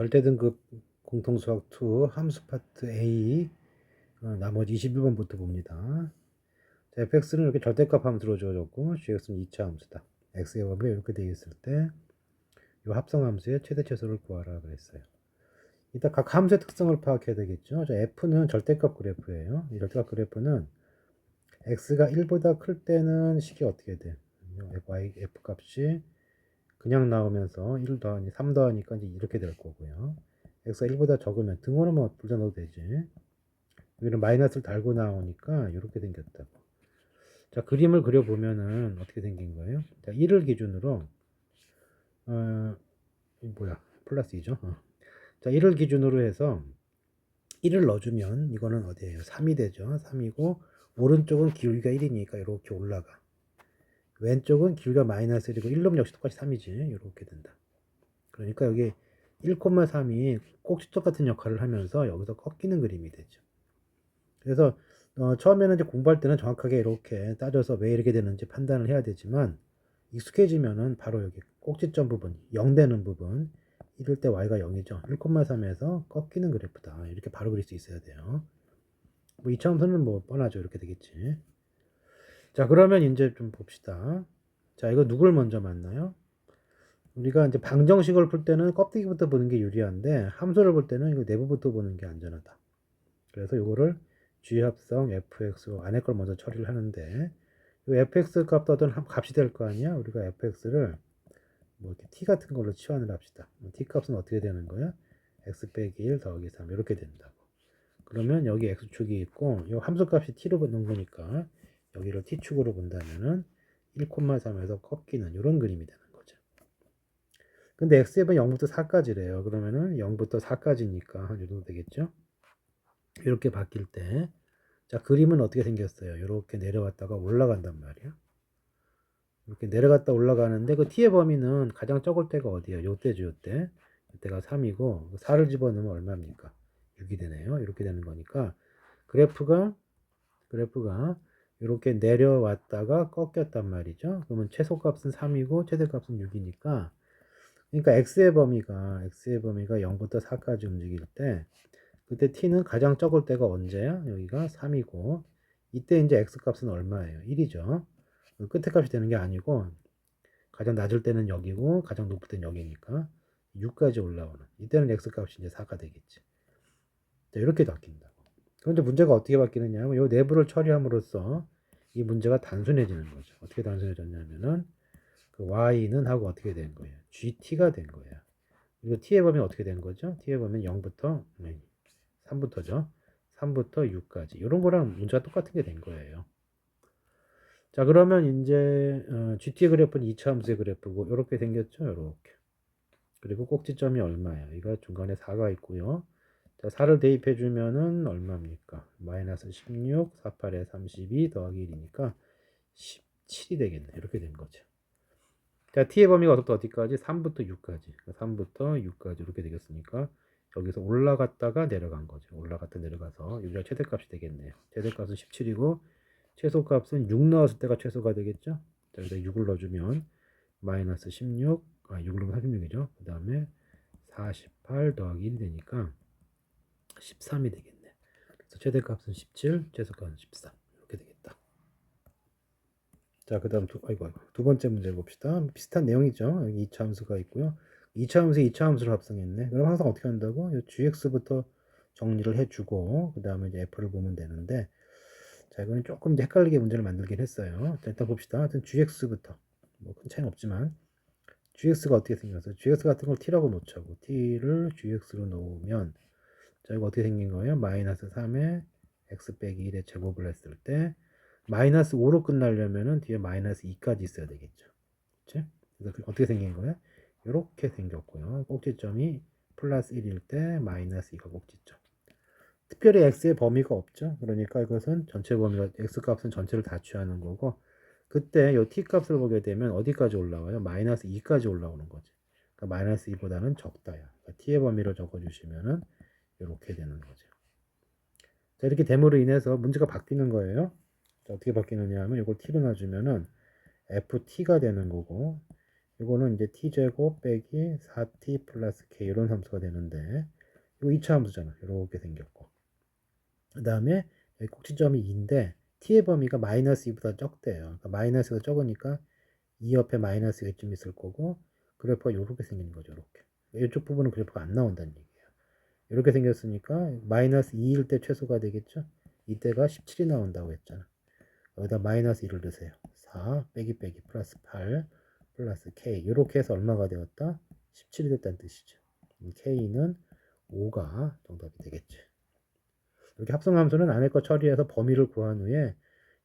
절대등급 공통수학 2 함수 파트 A 어, 나머지 21번부터 봅니다. 자, fx는 이렇게 절대값 함수로 주어졌고 gx는 2차 함수다. x의 범위가 이렇게 되어 있을 때 이 합성 함수의 최대 최소를 구하라 그랬어요. 이따 각 함수의 특성을 파악해야 되겠죠. 자, f는 절대값 그래프예요. 이 절대값 그래프는 x가 1보다 클 때는 식이 어떻게 돼? y f 값이 그냥 나오면서 1 더하니 3 더하니까 이제 이렇게 될 거고요. x가 1보다 적으면 등호는 뭐둘다 넣어도 되지. 여기는 마이너스를 달고 나오니까 이렇게 생겼다고. 자, 그림을 그려보면은 어떻게 생긴 거예요? 자, 1을 기준으로, 어, 이 뭐야, 플러스 2죠? 어. 자, 1을 기준으로 해서 1을 넣어주면 이거는 어디예요? 3이 되죠? 3이고, 오른쪽은 기울기가 1이니까 이렇게 올라가. 왼쪽은 기울기가 마이너스 1이고 1놈 역시 똑같이 3이지. 이렇게 된다. 그러니까 여기 1,3이 꼭지점 같은 역할을 하면서 여기서 꺾이는 그림이 되죠. 그래서 어, 처음에는 이제 공부할 때는 정확하게 이렇게 따져서 왜 이렇게 되는지 판단을 해야 되지만 익숙해지면은 바로 여기 꼭지점 부분 0 되는 부분 이럴 때 y가 0이죠. 1,3에서 꺾이는 그래프다. 이렇게 바로 그릴 수 있어야 돼요. 뭐 2차 함수는 뭐 뻔하죠. 이렇게 되겠지. 자, 그러면 이제 좀 봅시다. 자, 이거 누굴 먼저 만나요? 우리가 이제 방정식을 풀 때는 껍데기부터 보는 게 유리한데 함수를 볼 때는 이거 내부부터 보는 게 안전하다. 그래서 이거를 G합성 fx 안에 걸 먼저 처리를 하는데 이 fx 값도 어떤 값이 될 거 아니야? 우리가 fx를 뭐 이렇게 t 같은 걸로 치환을 합시다. t 값은 어떻게 되는 거야? x 빼기 1 더하기 3 이렇게 된다고. 그러면 여기 x축이 있고 이 함수 값이 t로 넣는 거니까 여기를 t축으로 본다면은 1,3에서 꺾이는 이런 그림이 되는 거죠. 근데 x값은 0부터 4까지래요. 그러면은 0부터 4까지니까 한이 정도 되겠죠? 이렇게 바뀔 때, 자, 그림은 어떻게 생겼어요? 이렇게 내려왔다가 올라간단 말이야. 이렇게 내려갔다 올라가는데, 그 t의 범위는 가장 적을 때가 어디야? 요때죠, 요때. 요때가 3이고, 4를 집어넣으면 얼마입니까? 6이 되네요. 이렇게 되는 거니까, 그래프가, 그래프가, 이렇게 내려왔다가 꺾였단 말이죠. 그러면 최소값은 3이고, 최대값은 6이니까, 그러니까 x의 범위가, x의 범위가 0부터 4까지 움직일 때, 그때 t는 가장 적을 때가 언제야? 여기가 3이고 이때 이제 x 값은 얼마예요? 1이죠. 끝에 값이 되는 게 아니고 가장 낮을 때는 여기고 가장 높을 때는 여기니까 6까지 올라오는 이때는 x 값이 이제 4가 되겠지. 자, 이렇게 바뀐다고. 그런데 문제가 어떻게 바뀌느냐 하면 이 내부를 처리함으로써 이 문제가 단순해지는 거죠. 어떻게 단순해졌냐면은 그 y는 하고 어떻게 된 거예요? gt가 된 거예요. 그리고 t의 범위 어떻게 된 거죠? t의 범위는 0부터 3부터죠. 3부터 6까지. 이런 거랑 문제가 똑같은 게 된 거예요. 자, 그러면 이제 어, GT의 그래프는 2차 함수의 그래프고 이렇게 생겼죠. 이렇게. 그리고 꼭지점이 얼마예요? 이거 중간에 4가 있고요. 자, 4를 대입해 주면은 얼마입니까? 마이너스 16, 48에 32 더하기 1이니까 17이 되겠네. 이렇게 된 거죠. 자, t의 범위가 어디부터 어디까지? 3부터 6까지. 3부터 6까지 이렇게 되겠으니까 여기서 올라갔다가 내려간 거죠. 올라갔다 내려가서 여기가 최대값이 되겠네요. 최대값은 17이고 최소값은 6 넣었을 때가 최소가 되겠죠. 자, 여기다 6을 넣어주면 마이너스 16, 아 6을 넣으면 36이죠. 그 다음에 48 더하기 1이 되니까 13이 되겠네. 그래서 최대값은 17, 최소값은 13 이렇게 되겠다. 자, 그 다음 두, 아이고, 아이고, 두 번째 문제 봅시다. 비슷한 내용이죠. 여기 2차 함수가 있고요. 2차 함수 2차 함수를 합성했네. 그럼 항상 어떻게 한다고? gx부터 정리를 해주고 그 다음에 이제 f를 보면 되는데 자 이거는 조금 이제 헷갈리게 문제를 만들긴 했어요. 자, 일단 봅시다. 하여튼 gx부터 뭐 큰 차이는 없지만 gx가 어떻게 생겼어요? gx 같은 걸 t라고 놓자고 t를 gx로 놓으면 자 이거 어떻게 생긴 거예요? 마이너스 3에 x 빼기 1의 제곱을 했을 때 마이너스 5로 끝나려면은 뒤에 마이너스 2까지 있어야 되겠죠. 그치? 그래서 어떻게 생긴 거예요? 이렇게 생겼고요. 꼭지점이 플러스 1일 때 마이너스 2가 꼭지점. 특별히 x의 범위가 없죠. 그러니까 이것은 전체 범위가 x 값은 전체를 다 취하는 거고 그때 이 t 값을 보게 되면 어디까지 올라와요? 마이너스 2까지 올라오는 거지. 그러니까 마이너스 2보다는 적다야. 그러니까 t의 범위로 적어주시면은 이렇게 되는 거죠. 자 이렇게 됨으로 인해서 문제가 바뀌는 거예요. 자, 어떻게 바뀌느냐 하면 이걸 t로 놔주면은 ft가 되는 거고 이거는 이제 t제곱 빼기 4t 플러스 k 이런 함수가 되는데 이거 2차 함수잖아. 이렇게 생겼고 그 다음에 꼭지점이 2인데 t의 범위가 마이너스 2보다 적대요. 그러니까 마이너스가 적으니까 2 옆에 마이너스가 이쯤 있을 거고 그래프가 이렇게 생기는 거죠. 이렇게 이쪽 부분은 그래프가 안 나온다는 얘기예요. 이렇게 생겼으니까 마이너스 2일 때 최소가 되겠죠. 이때가 17이 나온다고 했잖아. 여기다 마이너스 1을 넣으세요. 4 빼기 빼기 플러스 8 플러스 k 이렇게 해서 얼마가 되었다? 17이 됐다는 뜻이죠. k는 5가 정답이 되겠지. 이렇게 합성함수는 안에 거 처리해서 범위를 구한 후에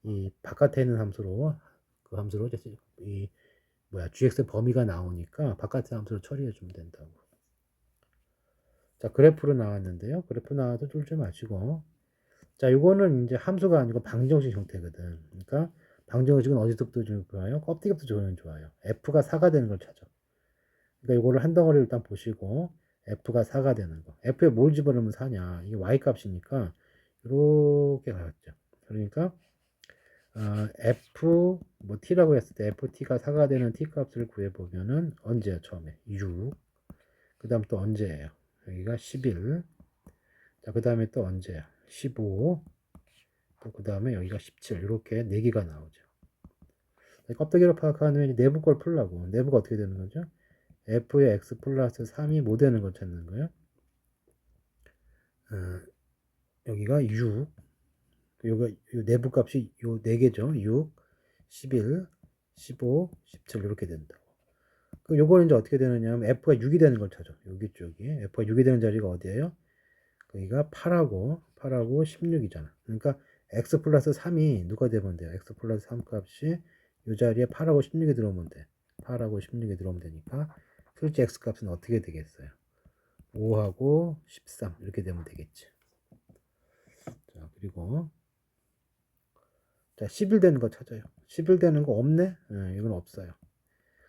이 바깥에 있는 함수로 그 함수로 이 뭐야 gx 범위가 나오니까 바깥의 함수로 처리해 주면 된다고. 자 그래프로 나왔는데요. 그래프 나와도 쫄지 마시고 자 이거는 이제 함수가 아니고 방정식 형태거든. 그러니까 방정식은 어디서부터 좋아요? 껍데기부터 좋으면 좋아요. f가 4가 되는 걸 찾아. 그러니까 이거를 한 덩어리 일단 보시고 f가 4가 되는 거. f에 뭘 집어넣으면 4냐? 이게 y 값이니까 이렇게 가겠죠. 그러니까 어, f 뭐 t라고 했을 때 ft가 4가 되는 t 값을 구해 보면은 언제야 처음에 6. 그다음 또 언제예요? 여기가 11. 자, 그 다음에 또 언제야? 15. 또 그 다음에 여기가 17. 이렇게 네 개가 나오죠. 껍데기로 파악하는 후에 내부 걸 풀라고. 내부가 어떻게 되는 거죠? f의 x 플러스 3이 뭐 되는 걸 찾는 거예요? 어, 여기가 6. 요가 요 내부 값이 요네 개죠. 6, 11, 15, 17 이렇게 된다고. 그 요거는 이제 어떻게 되느냐면 f가 6이 되는 걸 찾아. 여기 쪽이 f가 6이 되는 자리가 어디예요? 여기가 8하고 8하고 16이잖아. 그러니까 x 플러스 3이 누가 되면 돼요? x 플러스 3 값이 이 자리에 8하고 16이 들어오면 돼. 8하고 16이 들어오면 되니까 실제 x 값은 어떻게 되겠어요? 5하고 13 이렇게 되면 되겠지. 자 그리고 자 11 되는 거 찾아요. 11 되는 거 없네? 네, 이건 없어요.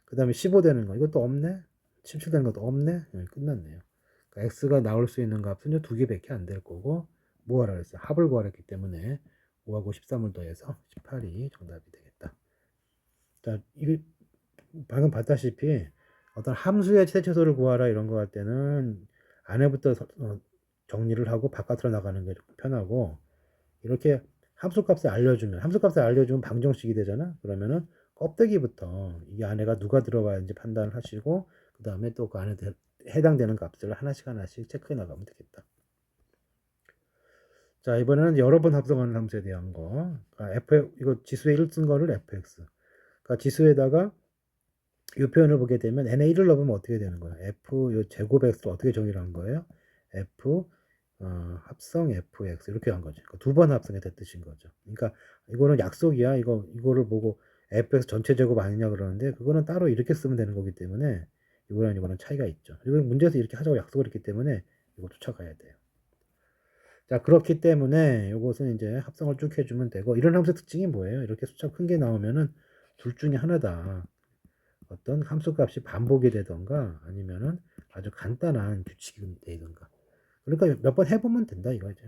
그 다음에 15 되는 거 이것도 없네? 17 되는 것도 없네? 네, 끝났네요. 그러니까 x가 나올 수 있는 값은 두 개밖에 안 될 거고 뭐 하라 그랬어요? 합을 구하랬기 때문에 5하고 13을 더해서 18이 정답이 되겠다. 자, 이게 방금 봤다시피 어떤 함수의 최초소를 구하라 이런 거 할 때는 안에부터 어, 정리를 하고 바깥으로 나가는 게 편하고 이렇게 함수값을 알려주면 함수값을 알려주면 방정식이 되잖아. 그러면은 껍데기부터 이 안에가 누가 들어가야지 판단을 하시고 그 다음에 또 그 안에 해당되는 값들을 하나씩 하나씩 체크해 나가면 되겠다. 자 이번에는 여러 번 합성하는 함수에 대한 거. 그러니까 f 이거 지수에 1 쓴 거를 fx. 그러니까 지수에다가 이 표현을 보게 되면 n에 1을 넣으면 어떻게 되는 거야? f 요 제곱 x를 어떻게 정의를 한 거예요? f 어, 합성 fx 이렇게 한 거죠. 그러니까 두번 합성했다 뜻인 거죠. 그러니까 이거는 약속이야. 이거 이거를 보고 fx 전체 제곱 아니냐 그러는데 그거는 따로 이렇게 쓰면 되는 거기 때문에 이거랑 이거는 차이가 있죠. 그리고 문제에서 이렇게 하자고 약속을 했기 때문에 이거 쫓아가야 돼요. 자 그렇기 때문에 이것은 이제 합성을 쭉 해주면 되고 이런 함수 특징이 뭐예요? 이렇게 숫자 큰게 나오면은 둘 중에 하나다. 어떤 함수값이 반복이 되던가 아니면은 아주 간단한 규칙이 되던가. 그러니까 몇 번 해보면 된다 이거죠.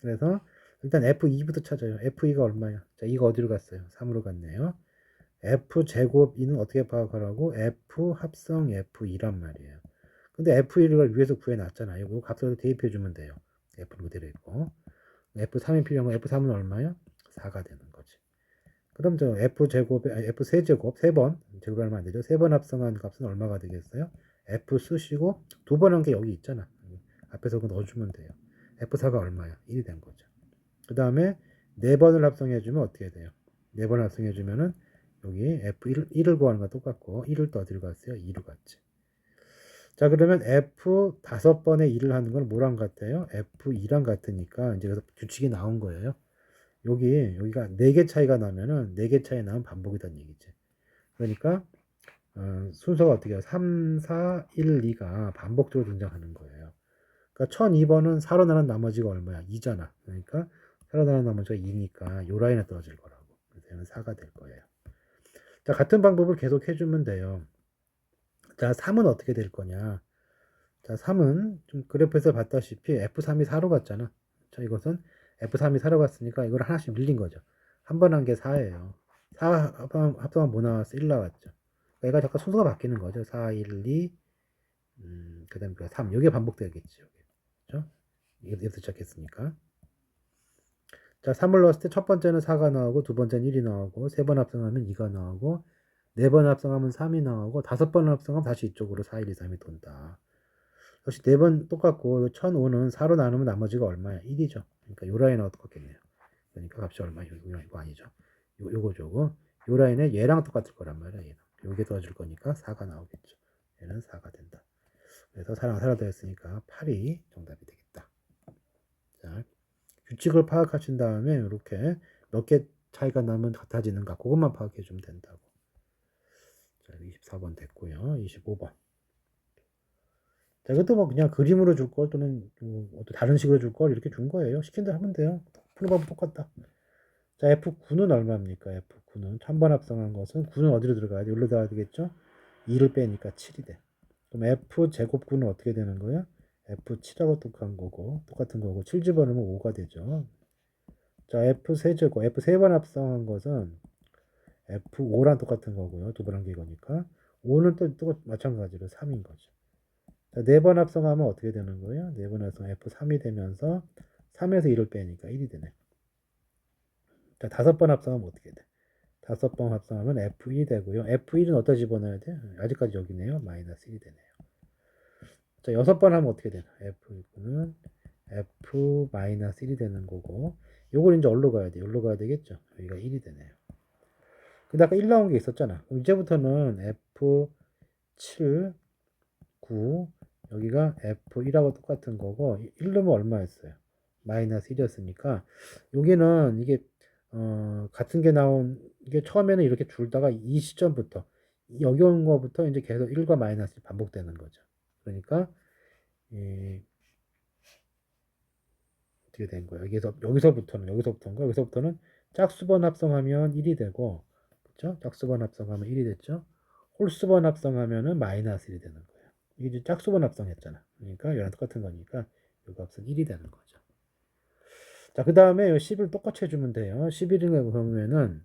그래서 일단 F2부터 찾아요. F2가 얼마야? 자, 이거 어디로 갔어요? 3으로 갔네요. F 제곱 2는 어떻게 파악하라고? F 합성 F2란 말이에요. 근데 F1을 위에서 구해놨잖아요. 이거 값을 대입해 주면 돼요. F는 그대로 있고. F3이 필요한 거 F3은 얼마요? 4가 되는 거지. 그럼 저 F 제곱, F 세 제곱, 세 번, 제곱하면 안 되죠. 세 번 합성한 값은 얼마가 되겠어요? F 쓰시고 두 번 한 게 여기 있잖아. 앞에서 그거 넣어주면 돼요. F4가 얼마야? 1이 된 거죠. 그 다음에 네 번을 합성해주면 어떻게 돼요? 네 번 합성해주면은 여기 F1, 1을 구하는 거 똑같고 1을 또 어디로 갔어요? 2로 갔지. 자 그러면 F 다섯 번에 2를 하는 건 뭐랑 같아요? F2랑 같으니까 이제 그래서 규칙이 나온 거예요. 여기 여기가 4개 차이가 나면은 4개 차이 나면 반복이란 얘기지. 그러니까 어, 순서가 어떻게 해요? 3, 4, 1, 2가 반복적으로 등장하는 거예요. 그러니까 1002번은 4로 나눈 나머지가 얼마야? 2잖아. 그러니까 4로 나눈 나머지가 2니까 요 라인에 떨어질 거라고. 그래서 얘는 4가 될 거예요. 자, 같은 방법을 계속 해주면 돼요. 자, 3은 어떻게 될 거냐? 자, 3은 좀 그래프에서 봤다시피 F3이 4로 갔잖아. 자, 이것은 F3이 4로 갔으니까 이걸 하나씩 밀린 거죠. 한 번 한 게 4예요. 4 합성하면 뭐 나왔어? 1 나왔죠. 그러니까 얘가 잠깐 순서가 바뀌는 거죠. 4, 1, 2, 음, 그 다음에 3. 이게 반복되겠지. 요게. 그죠? 이게부터 시작했으니까. 자, 3을 넣었을 때 첫 번째는 4가 나오고, 두 번째는 1이 나오고, 세 번 합성하면 2가 나오고, 네 번 합성하면 3이 나오고, 다섯 번 합성하면 다시 이쪽으로 4, 1, 2, 3이 돈다. 역시 네 번 똑같고, 1005는 4로 나누면 나머지가 얼마야? 1이죠. 그러니까 요 라인하고 똑같겠네요. 그러니까 값이 얼마야? 이거, 이거 아니죠. 요, 요거. 요 라인에 얘랑 똑같을 거란 말이야, 얘는. 요게 도와줄 거니까 4가 나오겠죠. 얘는 4가 된다. 그래서 사랑 살아 되었으니까 8이 정답이 되겠다. 자, 규칙을 파악하신 다음에 이렇게 몇 개 차이가 나면 같아지는가 그것만 파악해 주면 된다고. 자, 24번 됐고요. 25번. 자, 이것도 뭐 그냥 그림으로 줄 걸 또는 뭐또 다른 식으로 줄 걸 이렇게 준 거예요. 시킨 대로 하면 돼요. 방법 똑같다. 자, F9는 얼마입니까? F9는 1000번 합성한 것은 9는 어디로 들어가야 돼? 여기로 들어가야 되겠죠? 2를 빼니까 7이 돼. 그럼 F 제곱구는 어떻게 되는 거야? F7하고 똑같은 거고, 똑같은 거고, 7 집어넣으면 5가 되죠. 자, F 세제곱, F 세번 합성한 것은 F5랑 똑같은 거고요. 두 번한게 이거니까. 5는 또, 또 마찬가지로 3인 거죠. 자, 네 번 합성하면 어떻게 되는 거예요? 네 번 합성 F3이 되면서 3에서 1을 빼니까 1이 되네. 자, 다섯 번 합성하면 어떻게 돼? 다섯 번 합성하면 F2 되고요. F1은 어디다 집어넣어야 돼? 아직까지 여기네요. 마이너스 1이 되네요. 자, 여섯 번 하면 어떻게 되나? F1은 F 마이너스 1이 되는 거고, 요걸 이제 어디로 가야 돼? 여기로 가야 되겠죠? 여기가 1이 되네요. 근데 아까 1 나온 게 있었잖아. 그럼 이제부터는 F7, 9, 여기가 F1하고 똑같은 거고, 1 넣으면 얼마였어요? 마이너스 1이었으니까, 여기는 이게, 어, 같은 게 나온, 이게 처음에는 이렇게 줄다가 이 시점부터, 여기 온 거부터 이제 계속 1과 마이너스 반복되는 거죠. 그러니까, 이, 어떻게 된 거야? 여기서, 여기서부터는, 여기서부터인가? 여기서부터는 짝수번 합성하면 1이 되고, 그쵸? 짝수번 합성하면 1이 됐죠? 홀수번 합성하면은 마이너스 1이 되는 거예요. 이게 짝수번 합성했잖아. 그러니까 얘랑 똑같은 거니까 이 값은 1이 되는 거죠. 자, 그 다음에 10을 똑같이 해주면 돼요. 11을 보면은,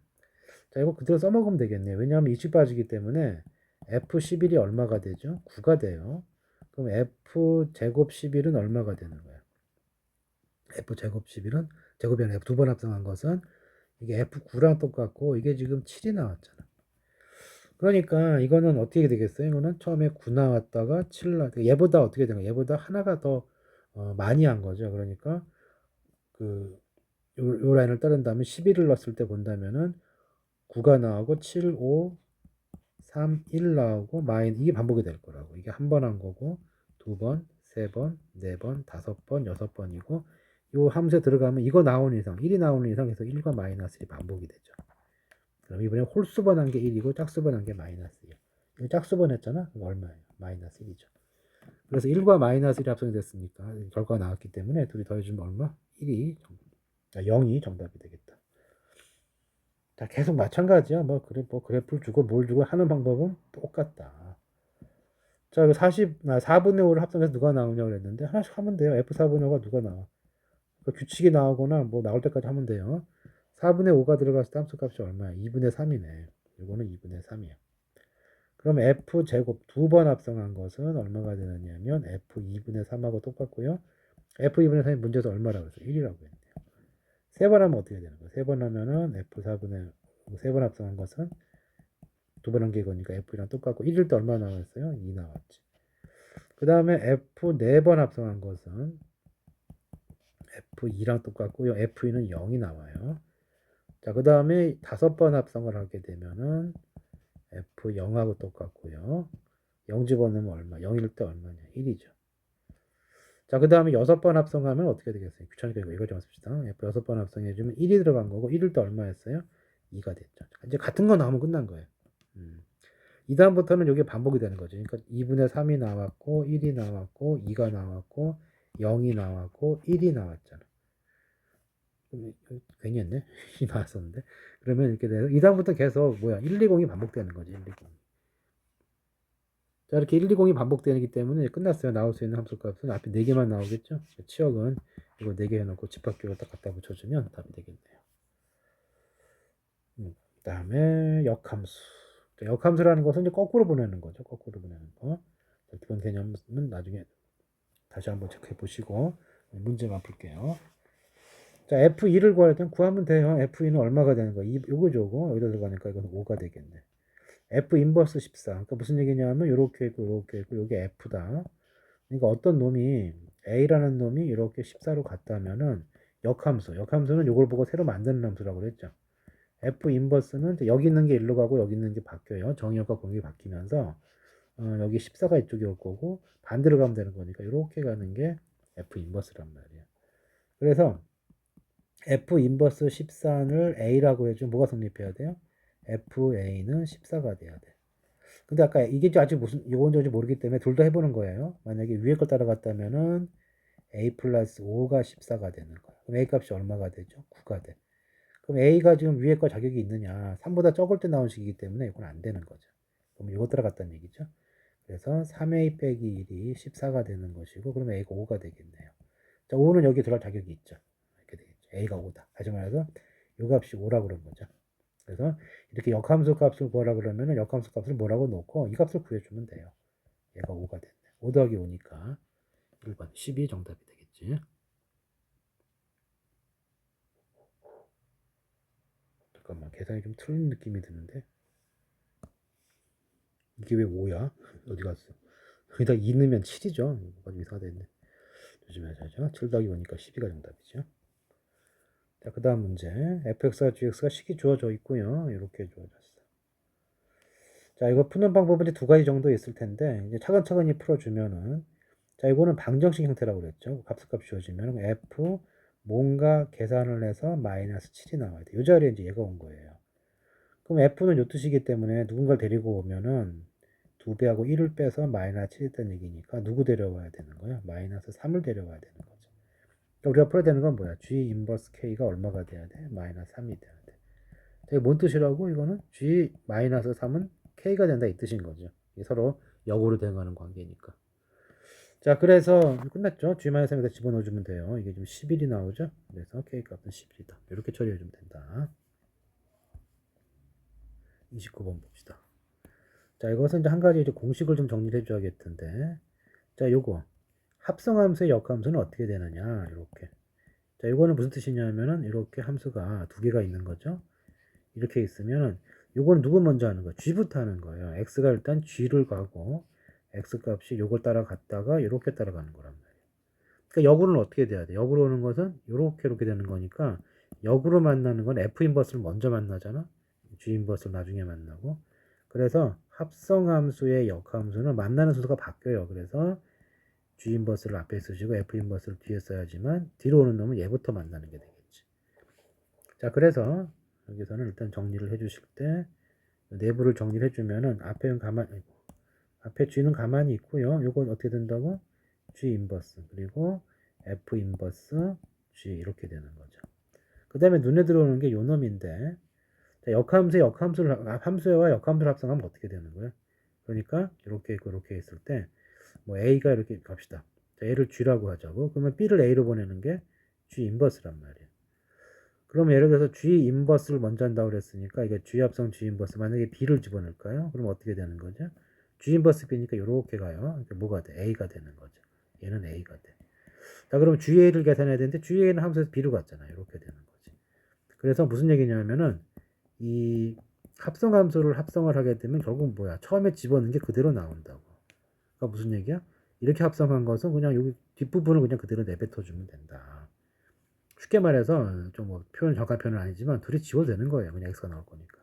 자, 이거 그대로 써먹으면 되겠네요. 왜냐하면 20 빠지기 때문에 F11이 얼마가 되죠? 9가 돼요. 그럼 F 제곱 11은 얼마가 되는 거예요? F 제곱 11은 제곱이 아니라 두번 합성한 것은 이게 F9랑 똑같고 이게 지금 7이 나왔잖아. 그러니까 이거는 어떻게 되겠어요? 이거는 처음에 9 나왔다가 7 나, 얘보다 어떻게 되는 거야? 얘보다 하나가 더 어, 많이 한 거죠. 그러니까 그, 요, 요 라인을 따른다면 11을 넣었을 때 본다면은 9가 나오고 7, 5, 3, 1 나오고 마인 이게 반복이 될 거라고. 이게 한 번 한 거고 두 번, 세 번, 네 번, 다섯 번, 여섯 번이고 요 함수에 들어가면 이거 나오는 이상, 1이 나오는 이상에서 1과 마이너스 1이 반복이 되죠. 그럼 이번에 홀수번 한 게 1이고 짝수번 한 게 마이너스 1. 이거 짝수번 했잖아? 얼마예요? 마이너스 1이죠. 그래서 1과 마이너스 1이 합성이 됐으니까 결과가 나왔기 때문에 둘이 더해주면 얼마? 1이 정, 아, 0이 정답이 되겠다. 자, 계속 마찬가지야. 뭐 그래 뭐 그래프를 주고 뭘 주고 하는 방법은 똑같다. 자, 그 40, 아, 4분의 5를 합성해서 누가 나오냐고 그랬는데 하나씩 하면 돼요. F4분의 5가 누가 나와? 그 규칙이 나오거나 뭐 나올 때까지 하면 돼요. 4분의 5가 들어갔을 때 함수 값이 얼마야? 2분의 3이네. 이거는 2분의 3이야. 그럼 f 제곱 두 번 합성한 것은 얼마가 되느냐면 f 2분의 3하고 똑같고요. f 2분의 3이 문제에서 얼마라고 했어요? 1이라고 했네요. 세 번 하면 어떻게 되는 거예요? 세번 하면은 f 4분의 세 번 합성한 것은 두 번 한게 이거니까 f1랑 똑같고 1일 때 얼마 나왔어요? 2 나왔지. 그 다음에 f 네 번 합성한 것은 F2랑 똑같고요. F2는 0이 나와요. 자, 그 다음에 다섯 번 합성을 하게 되면은 F0하고 똑같고요. 0 집어넣으면 얼마? 0일 때 얼마냐? 1이죠. 자, 그 다음에 여섯 번 합성하면 어떻게 되겠어요? 귀찮으니까 이거, 좀 씁시다. 여섯 번 합성해주면 1이 들어간 거고, 1일 때 얼마였어요? 2가 됐죠. 이제 같은 거 나오면 끝난 거예요. 음. 이 다음부터는 이게 반복이 되는 거죠. 그러니까 2분의 3이 나왔고, 1이 나왔고, 2가 나왔고, 0이 나왔고 1이 나왔잖아. 괜히 했네. 이 나왔었는데. 그러면 이렇게 돼서 이 다음부터 계속 뭐야 120이 반복되는 거지 120. 자 이렇게 120이 반복되기 때문에 끝났어요. 나올 수 있는 함수값은 앞에 4개만 나오겠죠. 치역은 이거 4개 해놓고 집합규를 딱 갖다 붙여주면 답이 되겠네요. 음, 그 다음에 역함수. 자, 역함수라는 것은 이제 거꾸로 보내는 거죠. 거꾸로 보내는 거. 자, 기본 개념은 나중에 다시 한번 체크해 보시고 문제만 풀게요. 자, F2를 구할 때 구하면 돼요. F2는 얼마가 되는 거? 이 요거죠, 요거. 여기다 들어가니까 이건 5가 되겠네. F 인버스 14. 그러니까 무슨 얘기냐면 요렇게 있고 요렇게 있고 요게 F다. 그러니까 어떤 놈이 A라는 놈이 이렇게 14로 갔다면은 역함수. 역함수는 요걸 보고 새로 만드는 함수라고 그랬죠. F 인버스는 여기 있는 게 일로 가고 여기 있는 게 바뀌어요. 정의역과 공역이 바뀌면서 어, 여기 14가 이쪽에 올 거고 반대로 가면 되는 거니까 이렇게 가는 게 F 인버스란 말이에요. 그래서 F 인버스 14를 A라고 해주면 뭐가 성립해야 돼요? FA는 14가 돼야 돼. 근데 아까 이게 아직 무슨 요건 뭔지 모르기 때문에 둘 다 해보는 거예요. 만약에 위에 걸 따라갔다면은 A 플러스 5가 14가 되는 거야. 그럼 A 값이 얼마가 되죠? 9가 돼. 그럼 A가 지금 위에 거 자격이 있느냐? 3보다 적을 때 나온 식이기 때문에 이건 안 되는 거죠. 그럼 이거 따라갔다는 얘기죠. 그래서 3A 빼기 1이 14가 되는 것이고, 그러면 A가 5가 되겠네요. 자, 5는 여기 들어갈 자격이 있죠. 이렇게 되겠죠. A가 5다. 다시 말해서 요 값이 5라고 그런 거죠. 그래서 이렇게 역함수 값을 구하라 그러면은 역함수 값을 뭐라고 놓고 이 값을 구해주면 돼요. 얘가 5가 됐네. 5 더하기 5니까 1번 12 정답이 되겠지. 잠깐만 계산이 좀 틀린 느낌이 드는데 이게 왜 5야? 어디 갔어? 여기다 2 넣으면 7이죠. 뭐가 좀 이상하다 했네. 조심하셔야죠. 7 더하기 5니까 12가 정답이죠. 자, 그 다음 문제. fx와 gx가 식이 주어져 있고요. 이렇게 주어졌어. 자, 이거 푸는 방법은 이제 두 가지 정도 있을 텐데, 이제 차근차근히 풀어주면은, 자, 이거는 방정식 형태라고 그랬죠. 값값 주어지면 f 뭔가 계산을 해서 마이너스 7이 나와야 돼. 이 자리에 이제 얘가 온 거예요. 그럼 f는 요 뜻이기 때문에 누군가를 데리고 오면은 2배하고 1을 빼서 마이너스 7이 있다는 얘기니까 누구 데려와야 되는 거야? 마이너스 3을 데려와야 되는 거죠. 그러니까 우리가 풀어야 되는 건 뭐야? G 인버스 K가 얼마가 돼야 돼? 마이너스 3이 돼야 돼. 자, 이게 뭔 뜻이라고? 이거는 G 마이너스 3은 K가 된다 이 뜻인 거죠. 서로 역으로 대응하는 관계니까. 자, 그래서 끝났죠. G 마이너스 3에다 집어넣어주면 돼요. 이게 지금 11이 나오죠. 그래서 K 값은 11이다. 이렇게 처리해주면 된다. 29번 봅시다. 자, 이것은 이제 한 가지 이제 공식을 좀 정리를 해줘야겠던데. 자, 요거. 합성함수의 역함수는 어떻게 되느냐 이렇게. 자 이거는 무슨 뜻이냐면은 이렇게 함수가 두 개가 있는 거죠. 이렇게 있으면은 요거는 누구 먼저 하는 거야? g부터 하는 거예요. x가 일단 g를 가고 x 값이 요걸 따라갔다가 이렇게 따라가는 거란 말이에요. 그러니까 역으로는 어떻게 돼야 돼? 역으로 오는 것은 이렇게 이렇게 되는 거니까 역으로 만나는 건 f 인버스를 먼저 만나잖아? g 인버스를 나중에 만나고. 그래서 합성함수의 역함수는 만나는 순서가 바뀌어요. 그래서 G 인 버스를 앞에 쓰시고 F 인 버스를 뒤에 써야지만 뒤로 오는 놈은 얘부터 만나는 게 되겠지. 자, 그래서 여기서는 일단 정리를 해주실 때 내부를 정리를 해주면은 앞에는 가만 앞에 G는 가만히 있고요. 요건 어떻게 된다고? G 인버스 그리고 F 인버스 G 이렇게 되는 거죠. 그 다음에 눈에 들어오는 게 요 놈인데 자, 역함수 역함수를 함수와 역함수를 합성하면 어떻게 되는 거예요? 그러니까 이렇게 이렇게 있을 때 뭐 A가 이렇게 갑시다. 자, A를 G라고 하자고. 그러면 B를 A로 보내는 게 G 인버스란 말이에요. 그러면 예를 들어서 G 인버스를 먼저 한다고 그랬으니까 이게 G 합성 G 인버스 만약에 B를 집어넣을까요? 그럼 어떻게 되는 거죠? G 인버스 B니까 이렇게 가요. 뭐가 돼? A가 되는 거죠. 얘는 A가 돼. 자, 그럼 GA를 계산해야 되는데 GA는 함수에서 B로 갔잖아요. 이렇게 되는 거지. 그래서 무슨 얘기냐면은 이 합성 함수를 합성을 하게 되면 결국 뭐야? 처음에 집어넣은 게 그대로 나온다고. 그러니까 무슨 얘기야? 이렇게 합성한 것은 그냥 여기 뒷부분을 그냥 그대로 내뱉어 주면 된다. 쉽게 말해서 좀 뭐 표현 정확한 표현은 아니지만 둘이 지워도 되는 거예요. 그냥 x가 나올 거니까.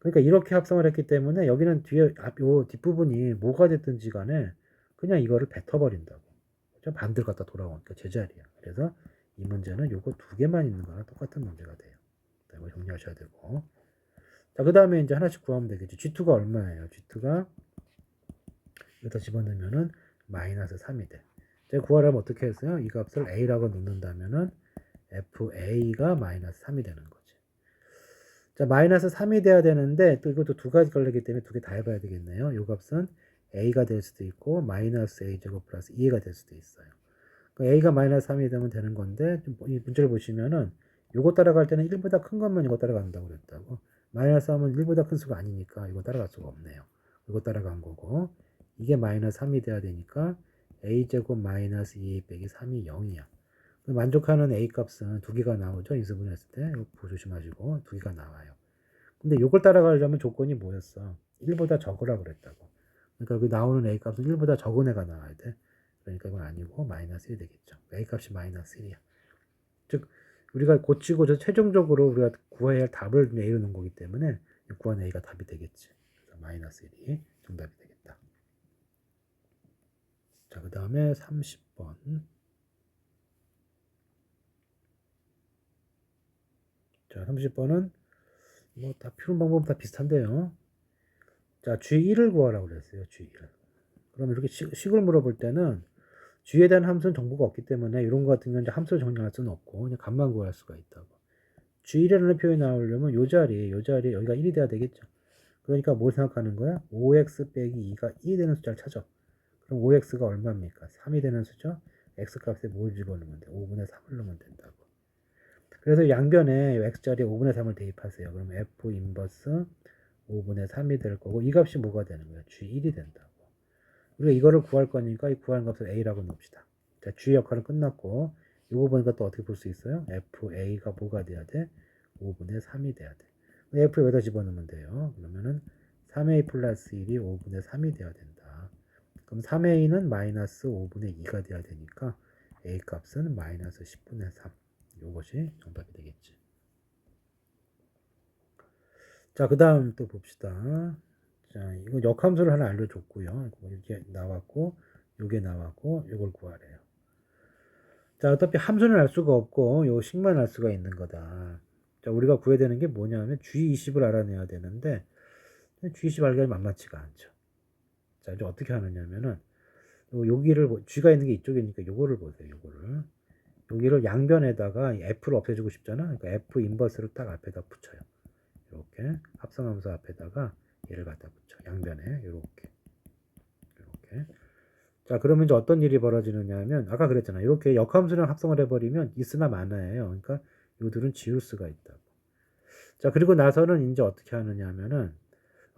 그러니까 이렇게 합성을 했기 때문에 여기는 뒤에 앞, 요 뒷부분이 뭐가 됐든지 간에 그냥 이거를 뱉어 버린다고. 좀 반대로 갖다 돌아오니까 제자리야. 그래서 이 문제는 요거 두 개만 있는 거랑 똑같은 문제가 돼요. 이거 정리하셔야 되고. 자, 그 다음에 이제 하나씩 구하면 되겠죠. G2가 얼마예요? G2가 여기다 집어넣으면은 마이너스 3이 돼. 제가 구하려면 어떻게 했어요? 이 값을 A라고 넣는다면은 FA가 마이너스 3이 되는 거지. 자, 마이너스 3이 돼야 되는데 또 이것도 두 가지 걸리기 때문에 두 개 다 해봐야 되겠네요. 이 값은 A가 될 수도 있고 마이너스 A제곱 플러스 2가 될 수도 있어요. A가 마이너스 3이 되면 되는 건데 이 문제를 보시면은 요거 따라갈 때는 1보다 큰 것만 이거 따라간다고 그랬다고. 마이너스 하면 1보다 큰 수가 아니니까 이거 따라갈 수가 없네요. 이거 따라간 거고 이게 마이너스 3이 돼야 되니까 a제곱 마이너스 2 빼기 3이 0이야. 만족하는 a 값은 두 개가 나오죠. 인수분해했을 때 이거 조심하시고 두 개가 나와요. 근데 이걸 따라가려면 조건이 뭐였어? 1보다 적으라 그랬다고. 그러니까 여기 나오는 a 값은 1보다 적은 애가 나와야 돼. 그러니까 이건 아니고 마이너스 1이 되겠죠. a 값이 마이너스 1이야. 즉 우리가 고치고자 최종적으로 우리가 구해야 할 답을 내리는 거기 때문에 구한 a가 답이 되겠지. 그래서 마이너스 1이 정답이 되겠다. 자, 그 다음에 30번. 자, 30번은 뭐다 푸는 방법은 다 비슷한데요. 자, G1을 구하라고 그랬어요. G1. 그럼 이렇게 식, 식을 물어볼 때는 G에 대한 함수는 정보가 없기 때문에 이런 거 같은 경우는 함수를 정리할 수는 없고 그냥 값만 구할 수가 있다고. G1이라는 표현이 나오려면 요 자리, 요 자리 여기가 1이 돼야 되겠죠. 그러니까 뭘 생각하는 거야? 5x 빼기 2가 2 되는 숫자를 찾아. 그럼 5x가 얼마입니까? 3이 되는 수죠? x 값에 뭘 집어넣으면 돼? 5분의 3을 넣으면 된다고. 그래서 양변에 x자리에 5분의 3을 대입하세요. 그럼 f 인버스 5분의 3이 될 거고 이 값이 뭐가 되는 거야? g1이 된다고. 우리가 이거를 구할 거니까 이 구하는 값을 a라고 넣읍시다. 자, g 역할은 끝났고 이거 보니까 또 어떻게 볼 수 있어요? fa가 뭐가 돼야 돼? 5분의 3이 돼야 돼. f 여기다 집어넣으면 돼요. 그러면은 3a 플러스 1이 5분의 3이 돼야 된다. 그럼 3a는 마이너스 5분의 2가 돼야 되니까 a 값은 마이너스 10분의 3. 이것이 정답이 되겠지. 자, 그 다음 또 봅시다. 자, 이거 역함수를 하나 알려줬고요. 이게 나왔고, 요게 나왔고, 요걸 구하래요. 자, 어차피 함수는 알 수가 없고, 요 식만 알 수가 있는 거다. 자, 우리가 구해야 되는 게 뭐냐면, G20을 알아내야 되는데, G20 알기가 만만치가 않죠. 자, 이제 어떻게 하느냐면은, 요 여기를, G가 있는 게 이쪽이니까 요거를 보세요, 요거를. 여기를 양변에다가 F를 없애주고 싶잖아. 그러니까 F 인버스를 딱 앞에다 붙여요. 이렇게 합성함수 앞에다가 얘를 갖다 붙여. 양변에 이렇게 이렇게. 자 그러면 이제 어떤 일이 벌어지느냐면 아까 그랬잖아. 이렇게 역함수랑 합성을 해버리면 있으나 마나예요. 그러니까 이들은 지울 수가 있다고. 자 그리고 나서는 이제 어떻게 하느냐면은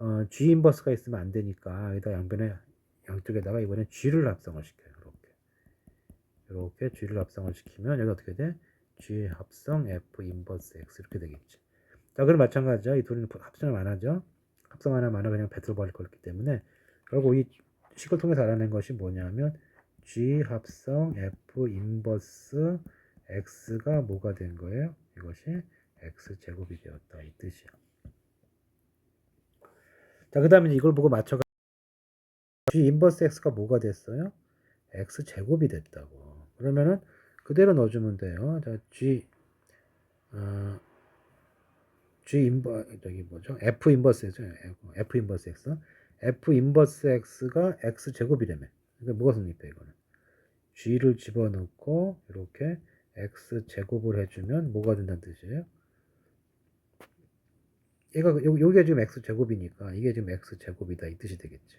어, G 인버스가 있으면 안 되니까 여기다 양변에 양쪽에다가 이번에 G를 합성을 시켜요. 이렇게 G를 합성을 시키면 여기 어떻게 돼? G 합성 F 인버스 X 이렇게 되겠지. 자, 그럼 마찬가지죠. 이 둘은 합성을 안 하죠. 합성 하나 만화 그냥 배틀 버릴 거기 때문에 결국 이 식을 통해서 알아낸 것이 뭐냐면 G 합성 F 인버스 X가 뭐가 된 거예요? 이것이 X 제곱이 되었다 이 뜻이야. 자, 그 다음에 이걸 보고 맞춰가 G 인버스 X가 뭐가 됐어요? X 제곱이 됐다고. 그러면은 그대로 넣어주면 돼요. 자, G, 어, G 인버, 저기 뭐죠? F 인버스죠. F 인버스 X. F 인버스 X가 X 제곱이라며. 그러니까 뭐가 성립해, 이거는? G를 집어넣고, 이렇게 X 제곱을 해주면 뭐가 된다는 뜻이에요? 얘가, 여기가 지금 X 제곱이니까 이게 지금 X 제곱이다. 이 뜻이 되겠지.